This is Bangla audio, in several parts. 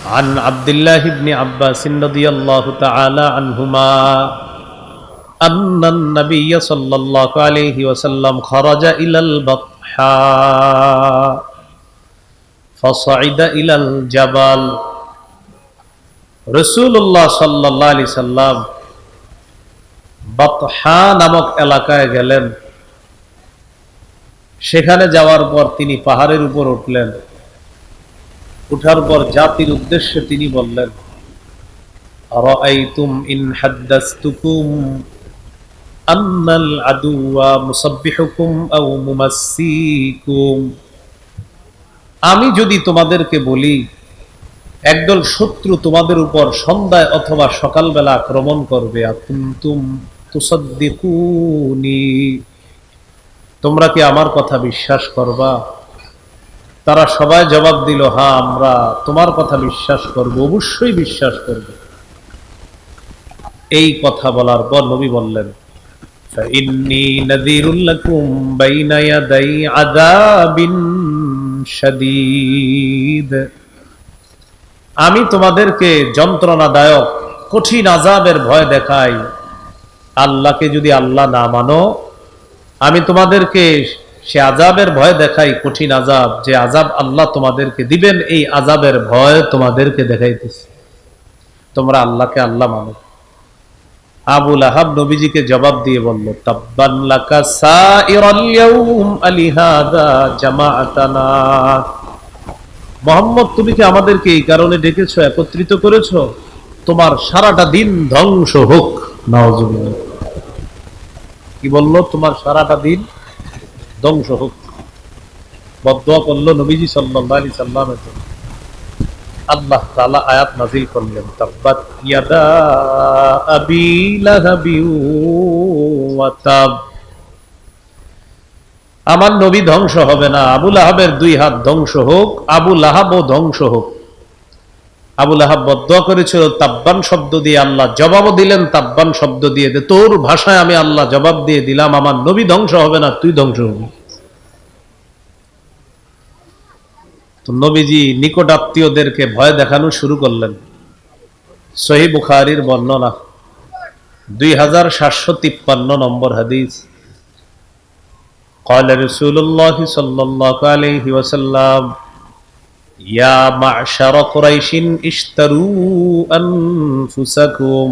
عن عبد الله بن عباس رضي الله تعالى عنهما أن النبي صلى الله عليه وسلم خرج إلى البطحاء فصعد إلى الجبل رسول الله صلى الله عليه وسلم বাতহা নামক এলাকায় গেলেন সেখানে যাওয়ার পর তিনি পাহাড়ের উপর উঠলেন উঠার পর জাতির উদ্দেশ্যে তিনি বললেন أرأيتم إن حدثتكم أن العدو مصبحكم أو ممسيكم আমি যদি তোমাদেরকে বলি একদল শত্রু তোমাদের উপর সন্ধ্যায় অথবা সকালবেলা আক্রমণ করবে আকুন্তুম তুসাদ্দিকুনি তোমরা কি আমার কথা বিশ্বাস করবা তারা সবাই জবাব দিল, হা, আমরা তোমার কথা বিশ্বাস করব, অবশ্যই বিশ্বাস করব। এই কথা বলার পর নবী বললেন আমি তোমাদেরকে যন্ত্রণাদায়ক, কঠিন আজাবের ভয় দেখাই। আল্লাহকে যদি আল্লাহ না মানো, আমি তোমাদেরকে সে আজাবের ভয় দেখাই কঠিন আজাব যে আজাব আল্লাহ তোমাদেরকে দিবেন, এই আজাবের ভয় তোমাদেরকে দেখাইতেছে। তোমরা আল্লাহকে আল্লাহ মানো। আবুল আহাব নবীজিকে জবাব দিয়ে বলল, তাব্বান লাকা সাইরাল আলিহাদা জামাআতানা। মোহাম্মদ, তুমি কি আমাদেরকে এই কারণে ডেকেছো, একত্রিত করেছ? তোমার সারাটা দিন ধ্বংস হোক নওয়াজুবিল্লাহ কি বলল? তোমার সারাটা দিন ধ্বংস হোক। বদুয়া করল নবীজি আলাইহি সাল্লামের জন্য। আল্লাহ তাআলা আয়াত নাযিল করলেন আমার নবী ধ্বংস হবে না আবুল আহাবের দুই হাত ধ্বংস হোক আবুল আহাবও ধ্বংস হোক। আবুল আহাব বদুয়া করেছিল তাব্বান শব্দ দিয়ে আল্লাহ জবাবও দিলেন তাব্বান শব্দ দিয়ে দে তোর ভাষায় আমি আল্লাহ জবাব দিয়ে দিলাম আমার নবী ধ্বংস হবে না তুই ধ্বংস হবি তো নবীজি নিকট আত্মীয়দেরকে ভয় দেখানো শুরু করলেন সহি বুখারির বর্ণনা দুই হাজার সাতশো তিপ্পান্ন নম্বর হাদিস قال رسول الله صلى الله عليه وسلم يا معشر قريش اشتروا أنفسكم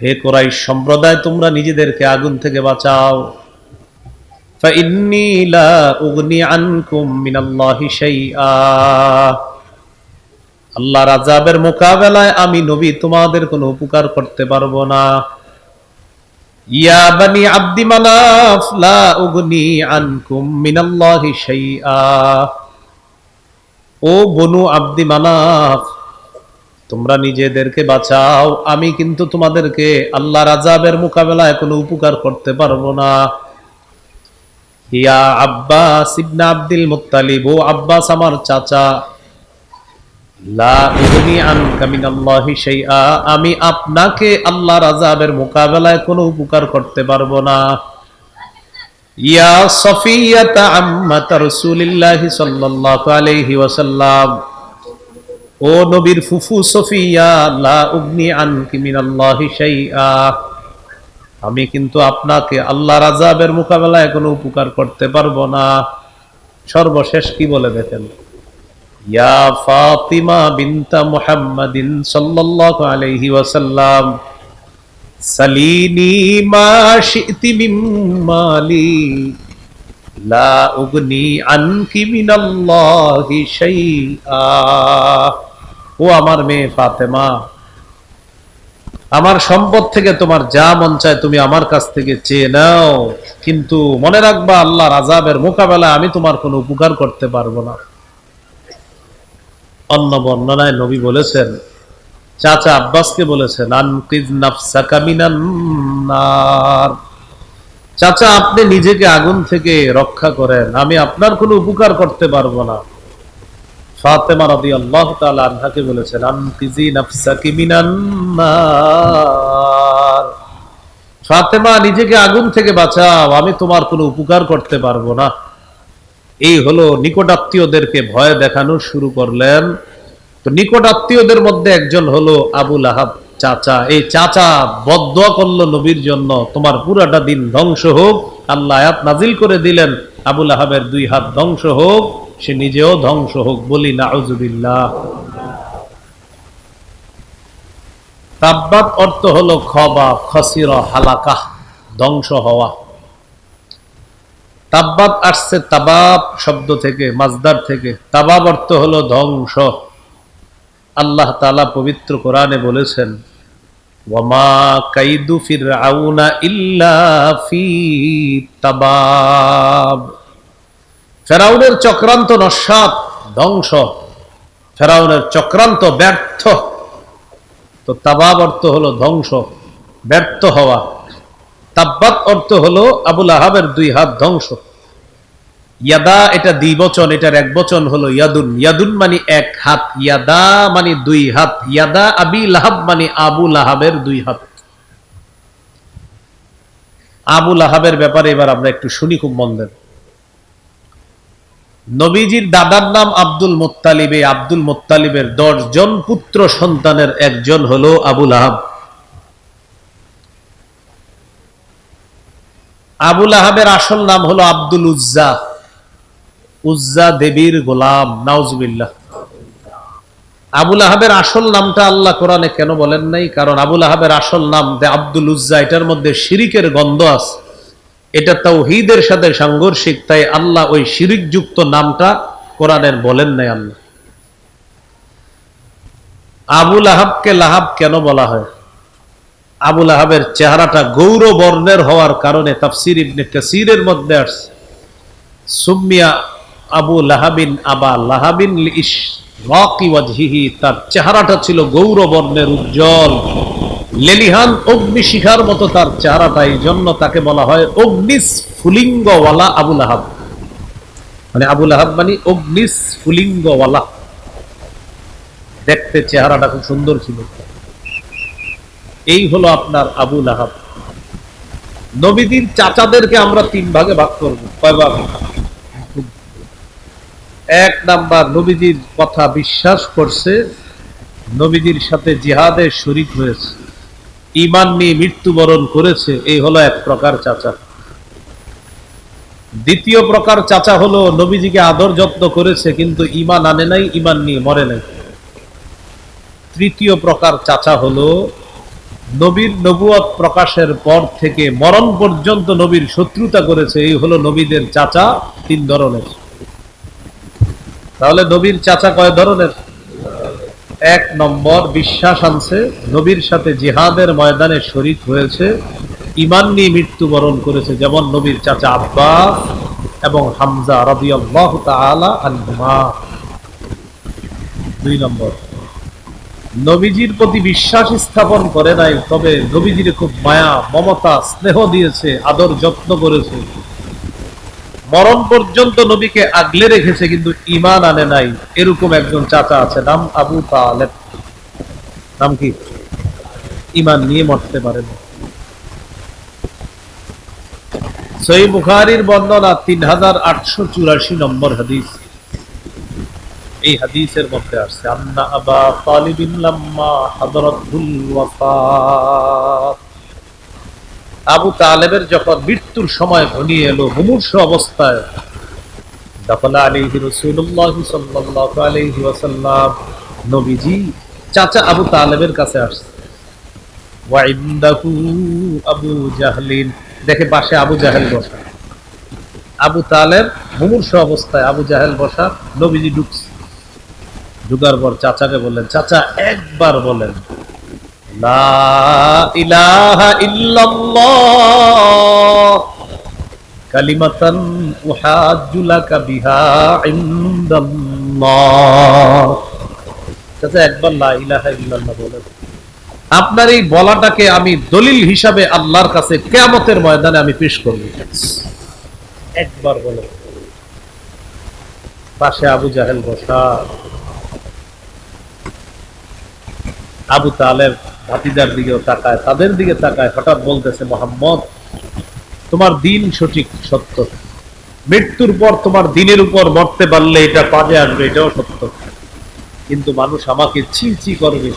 হে কোরাইশ সম্প্রদায় তোমরা নিজেদেরকে আগুন থেকে বাঁচাও فإني لا أغني عنكم من الله شيئا আল্লাহর আযাবের মোকাবেলায় আমি নবী তোমাদের কোনো উপকার করতে পারবো না ইয়া বানি আব্দি মানাফ লা উগনি আনকুম মিনাল্লাহি শাইআ ও বনু আব্দি মানাফ, তোমরা নিজেদেরকে বাঁচাও, আমি কিন্তু তোমাদেরকে আল্লাহর আযাবের মোকাবেলায় কোনো উপকার করতে পারব না। ইয়া আব্বাস ইবনে আব্দুল মুত্তালিব, ও আব্বাস আমার চাচা। আমি আপনাকে আল্লাহ রাজাবের মোকাবেলায় কোনো উপকার করতে পারব না। ইয়া সাল্লাল্লাহু আলাইহি ওয়াসাল্লাম। ও নবীর ফুফু সফিয়া, লা উগনি আনকি মিনাল্লাহি শাইআ। আমি কিন্তু আপনাকে আল্লাহর আযাবের মোকাবেলায় কোনো উপকার করতে পারব না। সর্বশেষ কি বলে দেখেন? ইয়া ফাতিমা বিনতা মুহাম্মাদিন সাল্লাল্লাহু আলাইহি ওয়াসাল্লাম। লা উগনি আনকি মিনাল্লাহি শাইআ। ও আমার মেয়ে ফাতেমা, আমার সম্পদ থেকে তোমার যা মন চায় তুমি আমার কাছ থেকে চেয়ে নাও। কিন্তু মনে রাখবা, আল্লাহর আযাবের মোকাবেলা আমি তোমার কোনো উপকার করতে পারব না। অন্য বর্ণনায় নবী বলেছেন চাচা আব্বাসকে বলেছেন চাচা, আপনি নিজেকে আগুন থেকে রক্ষা করেন, আমি আপনার কোনো উপকার করতে পারব না। ফাতেমা রাদিয়াল্লাহু তাআলা আনহাকে বলেছেন ফাতেমা, নিজেকে আগুন থেকে বাঁচাও, আমি তোমার কোনো উপকার করতে পারব না। এই হলো নিকটাত্মীয়দেরকে ভয় দেখানো শুরু করলেন। তো নিকট আত্মীয়দের মধ্যে একজন হলো আবুল আহাব চাচা। এই চাচা বদয়া করল নবীর জন্য, তোমার পুরাটা দিন ধ্বংস হোক, আল্লাহ আয়াত নাজিল করে দিলেন। আবুল আহাবের দুই হাত ধ্বংস হোক, সে নিজেও ধ্বংস হোক বলি নাউজুবিল্লাহ। তাব্বাত অর্থ হলো খবা, খসির, হালাকা, ধ্বংস হওয়া। তাব্বাত আসছে তাবাব শব্দ থেকে, মাজদার থেকে। তাবাব অর্থ হলো ধ্বংস। আল্লাহ তালা পবিত্র কোরআনে বলেছেন কাইদু ফিরআউনা ইল্লা ফি তাবাব। ফেরাউনের চক্রান্ত নস্বাত, ধ্বংস। ফেরাউনের চক্রান্ত ব্যর্থ। তো তাবাব অর্থ হলো ধ্বংস, ব্যর্থ হওয়া। তাব্বাত অর্থ হলো আবুল আহাবের দুই হাত ধ্বংস। ইয়াদা এটা দ্বিবচন এটার এক বচন হলো ইয়াদুন। ইয়াদুন মানে এক হাত, ইয়াদা মানে দুই হাত। ইয়াদা আবি লাহাব মানে আবু লাহাবের দুই হাত। আবু লাহাবের ব্যাপারে এবার আমরা একটু শুনি, খুব মন দেন। নবীজির দাদার নাম আব্দুল মোত্তালিব। আব্দুল মোত্তালিবের দশজন পুত্র সন্তানের একজন হলো আবুল আহাব আবুল আহাবের আসল নাম হলো আব্দুল উজ্জা। উজ্জা দেবীর গোলাম, নাউজবিল্লাহ। আবুল আহাবের আসল নামটা আল্লাহ কোরআনে কেন বলেন নাই? কারণ আবুল আহাবের আসল নাম দে আব্দুল উজ্জা, এটার মধ্যে শিরিকের গন্ধ আছে। এটা তাওহীদের সাথে সাংঘর্ষিক, তাই আল্লাহ ওই শিরিক যুক্ত নামটা কোরআনের বলেন নাই আল্লাহ। আবুল আহাবকে লাহাব কেন বলা হয়? আবুল আহাবের চেহারাটা গৌর বর্ণের হওয়ার কারণে তাফসির ইবনে কাসিরের মধ্যে আসছে। সুমিয়া আবু লাহাবিন আবা লাহাবিন তার চেহারাটা ছিল গৌর বর্ণের উজ্জ্বল। লেলিহান অগ্নি শিখার মতো তার চেহারাটা এই জন্য তাকে বলা হয় অগ্নিস ফুলিঙ্গওয়ালা আবুল আহাব মানে আবুল আহাব মানে অগ্নিস ফুলিঙ্গওয়ালা। দেখতে চেহারাটা খুব সুন্দর ছিল। এই হলো আপনার আবু লাহাব। নবীদের চাচাদেরকে আমরা তিন ভাগে ভাগ করব। কয় ভাগ? এক নাম্বার নবীজির কথা বিশ্বাস করছে, নবীজির সাথে জিহাদের শরিক হয়েছে। ইমান নিয়ে মৃত্যুবরণ করেছে, এই হলো এক প্রকার চাচা। দ্বিতীয় প্রকার চাচা হলো, নবীজিকে আদর যত্ন করেছে, কিন্তু ইমান আনে নাই ইমান নিয়ে মরে নাই। তৃতীয় প্রকার চাচা হলো, নবীর নবুয়ত প্রকাশের পর থেকে মরণ পর্যন্ত নবীর শত্রুতা করেছে, এই হলো নবীদের চাচা তিন ধরনের। তাহলে নবীর চাচা কয় ধরনের? এক নম্বর, বিশ্বাস আনছে, নবীর সাথে জিহাদের ময়দানে শরিক হয়েছে ইমান নিয়ে মৃত্যুবরণ করেছে, যেমন নবীর চাচা আব্বাস এবং হামজা রবি আনহুমা। দুই নম্বর, নবীজির প্রতি বিশ্বাস স্থাপন করে নাই, তবে নবীজির খুব মায়া, মমতা, স্নেহ দিয়েছে, আদর যত্ন করেছে। মরণ পর্যন্ত নবীকে আগলে রেখেছে, কিন্তু ইমান আনে নাই। এরকম একজন চাচা আছে, নাম আবু তালেব। নাম কি? ইমান নিয়ে মরতে পারে না। সই বুখারির বর্ণনা তিন হাজার আটশো চুরাশি নম্বর হাদিস। এই হাদিসের মধ্যে আসছে, আন্না আবা তালিবিন লাম্মা হাদরাতুল ওয়াফাত। আবু তালেবের যখন মৃত্যুর সময় ঘনিয়ে এলো, মুমূর্ষ অবস্থায় রাসূলুল্লাহ সাল্লাল্লাহু আলাইহি ওয়াসাল্লাম, নবীজি চাচা আবু তালেবের কাছে আসছে। আবু জাহলিন, দেখে পাশে আবু জাহেল বসা। আবু তালেব মুমূর্ষ অবস্থায় আবু জাহেল বসা, নবীজি ঢুকছে। ঢুকার পর চাচাকে বললেন, চাচা, একবার বলেন। আপনার এই বলাটাকে আমি দলিল হিসাবে আল্লাহর কাছে কেয়ামতের ময়দানে আমি পেশ করব। একবার বলেন। পাশে আবু জাহেল বসা। আবু তালেব ভাতিজার দিকেও তাকায়, তাদের দিকে তাকায়, হঠাৎ বলতেছে, মোহাম্মদ, তোমার দিন সঠিক, সত্য। মৃত্যুর পর তোমার দিনের উপর মরতে পারলে এটা কাজে আসবে, এটাও সত্য। কিন্তু মানুষ আমাকে ছি ছি করবে।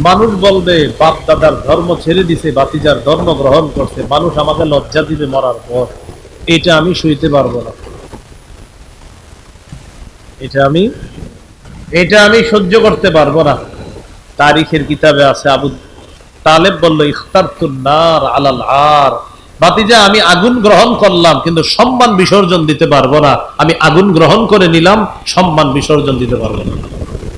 মানুষ বলবে বাপ দাদার ধর্ম ছেড়ে দিছে বাতিজার ধর্ম গ্রহণ করছে। মানুষ আমাকে লজ্জা দিবে মরার পর। এটা আমি সইতে পারব না। এটা আমি এটা আমি সহ্য করতে পারব না। তারিখের কিতাবে আছে আবু তালেব বলল ইখতারতুন্নার আলাল আর। বাতিজা আমি আগুন গ্রহণ করলাম, কিন্তু সম্মান বিসর্জন দিতে পারব না। আমি আগুন গ্রহণ করে নিলাম, সম্মান বিসর্জন দিতে পারব না।